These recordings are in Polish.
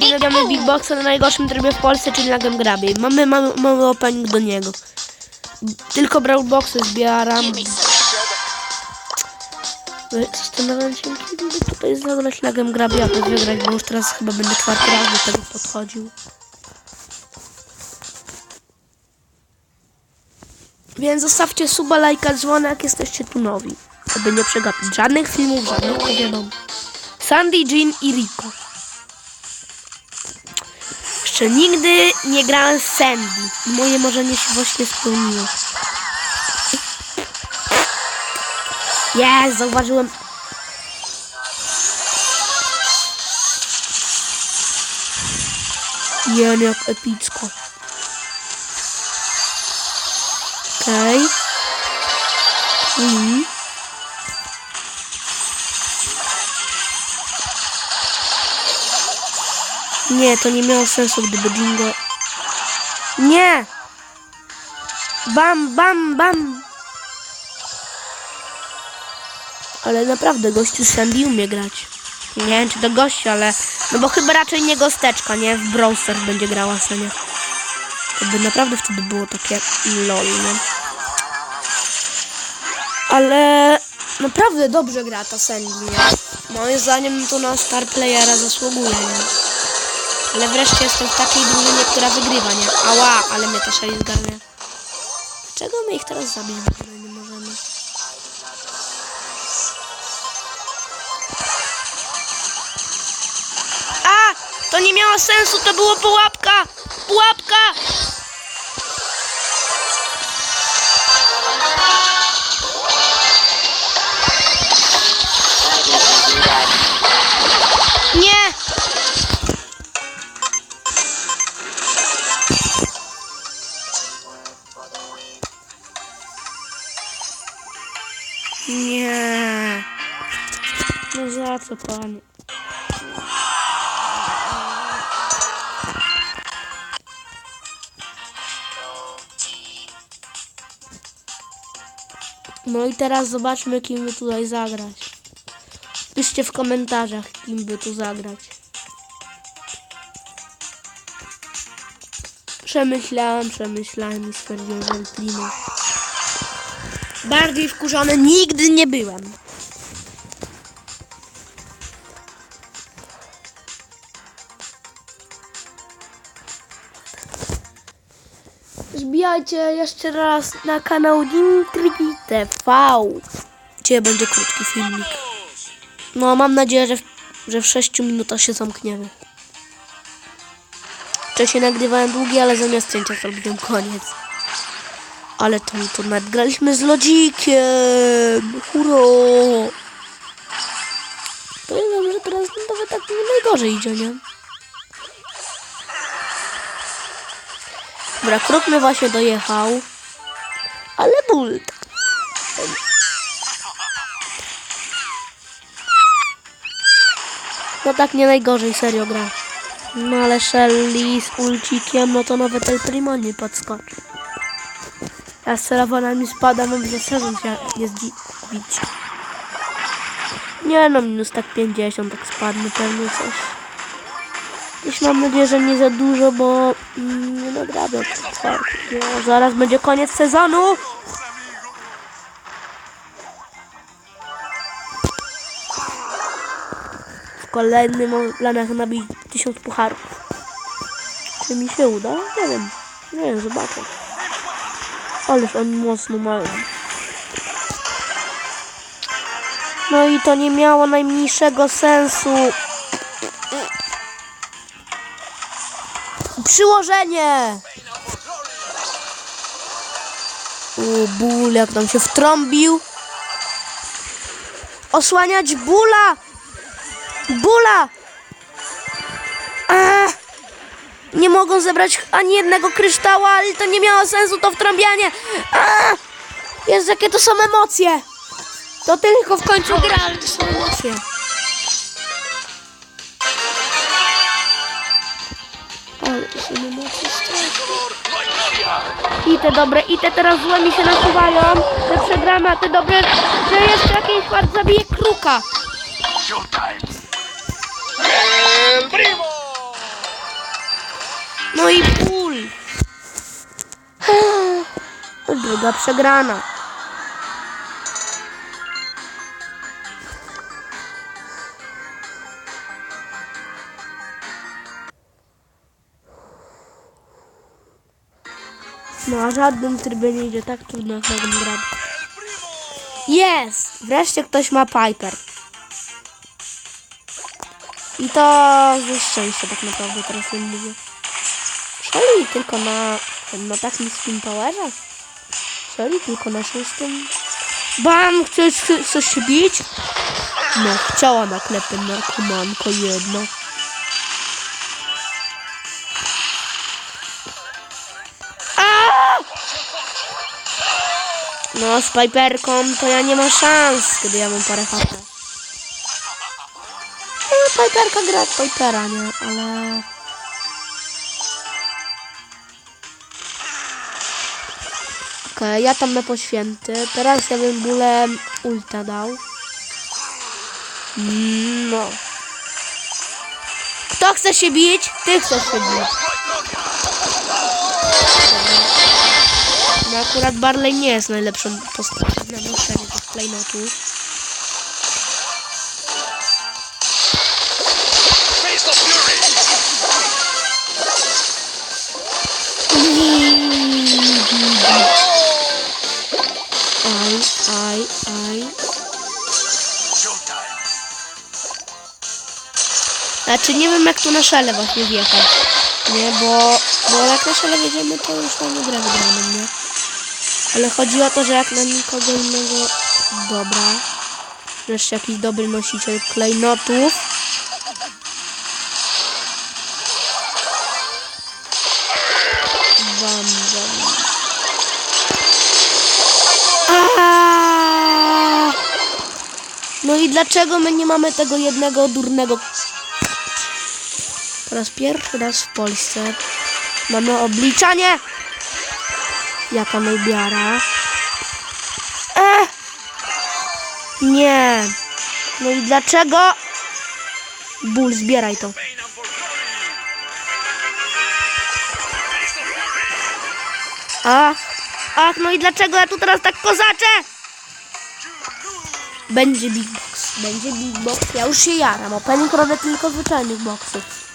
Nagramy Big Boxa na najgorszym trybie w Polsce, czyli na Game Grabie. Mamy mały, mały opening do niego. Tylko Brawl Boxy zbieram. No, Zastanawiam się, kiedy tutaj zagrać na Game Grabie, aby wygrać, bo już teraz chyba będę czwarty raz do tego podchodził. Więc zostawcie suba, lajka, dzwona, jak jesteście tu nowi. Aby nie przegapić żadnych filmów, żadnych powiadom. Sandy, Jean i Rico. Jeszcze nigdy nie grałem z Sandy. Moje marzenie się właśnie spełniło. Jest, zauważyłem. Jen, jak epicko. Okej. Okay. Mhm. Nie, to nie miało sensu, gdyby Jingo... Nie! Bam, bam, bam! Ale naprawdę gościu Sandy umie grać. Nie wiem, czy to gościu, ale... No bo chyba raczej nie gosteczka, nie? W Brawl Stars będzie grała Senia. To by naprawdę wtedy było takie lol, nie? Ale... Naprawdę dobrze gra ta Sandy, nie? Moim zdaniem to na star playera zasługuje, nie? Ale wreszcie jestem w takiej drużynie, która wygrywa, nie? Ała, ale mnie ta szali zgarnia. Dlaczego my ich teraz zabić nie możemy? A! To nie miało sensu, to było pułapka! Pułapka! No i teraz zobaczmy, kim by tutaj zagrać. Piszcie w komentarzach, kim by tu zagrać. Przemyślałem, przemyślałem i stwierdziłem, że. Bardziej wkurzony nigdy nie byłem. Zbijajcie jeszcze raz na kanał Dimitri TV. Dzisiaj będzie krótki filmik. No, mam nadzieję, że w, że w 6 minutach się zamkniemy. Wcześniej nagrywałem długi, ale zamiast cięcia zrobiłem koniec. Ale to, to nadgraliśmy z lodzikiem. Huro. Powiem wam, że teraz nawet tak nie najgorzej idzie, nie? Dobra, kruk mnie właśnie dojechał. Ale ból. No tak nie najgorzej, serio gra. No ale Shelly z ulcikiem, no to nawet El Primo nie podskoczy. Ja z telefonami spadam, mam za sezon się nie zdziwić. Nie no, minus tak 50, tak spadnie pewnie coś. Już mam nadzieję, że nie za dużo, bo nie nadrabiam. Tak, zaraz będzie koniec sezonu. W kolejnym mam planach nabić 1000 pucharów. Czy mi się uda? Nie wiem. Nie wiem, zobaczę. Ależ oni mocno mają. No i to nie miało najmniejszego sensu. Przyłożenie! O, ból, jak tam się wtrąbił. Osłaniać bóla! Bóla! Ach, nie mogą zebrać ani jednego kryształa, ale to nie miało sensu, to wtrąbianie. Ach, Jezu, jakie to są emocje! To tylko w końcu gra, ale to są emocje. Musimy mocno I te dobre, i te teraz złe mi się nasuwają. Te przegramy, a te dobre, że jeszcze jakiś fart zabije kruka. No i pól. Druga przegrana. No a żadnym trybie nie idzie tak trudno jak na tym grać. Jest! Wreszcie ktoś ma Piper. I to ze szczęścia tak naprawdę teraz nie mówię. Szeli tylko na, na tak niskim powerze? Szeli tylko na szóstym? Bam! Chcesz, się bić? No, chciała naklepę na kumanko jedno. No, z Piperką to ja nie mam szans, kiedy ja mam parę HP. No, Piperka gra Pipera, nie? Ale... Okej, ja tam na poświęty. Teraz ja bym bólem ulta dał. No. Kto chce się bić? Ty chcesz się bić. No akurat Barley nie jest najlepszą postacią na noszenie tych klejnotów. Znaczy nie wiem jak tu na szale właśnie wjechać. Nie, bo, bo jak na szale wjedziemy to już mamy grę wygraną, nie? Ale chodzi o to, że jak na nikogo innego... Dobra. Wreszcie jakiś dobry nosiciel klejnotów. Bam, bam. No i dlaczego my nie mamy tego jednego durnego po raz pierwszy raz w Polsce mamy obliczanie. Jaka najbiara. E! Nie. No i dlaczego? Ból, zbieraj to. Fury! Ach, no i dlaczego ja tu teraz tak kozaczę? Będzie big box, będzie big box. Ja już się jaram, opening robię tylko zwyczajnych boxów.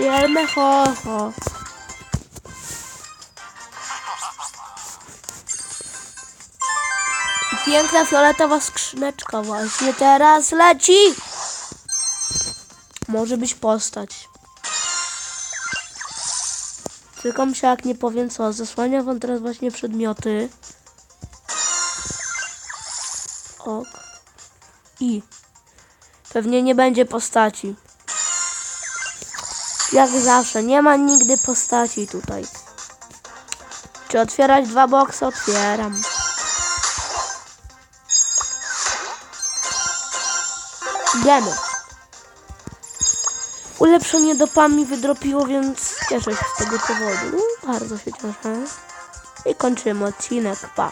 Przyjelmy ho, ho. Piękna fioletowa skrzyneczka właśnie teraz leci. Może być postać. Tylko się jak nie powiem co. Zasłania wam teraz właśnie przedmioty. Ok. I. Pewnie nie będzie postaci. Jak zawsze, nie ma nigdy postaci tutaj. Czy otwierać dwa boksy? Otwieram. Idziemy. Ulepszenie dopami wydropiło, więc cieszę się z tego powodu. Bardzo się cieszę. I kończymy odcinek. Pa.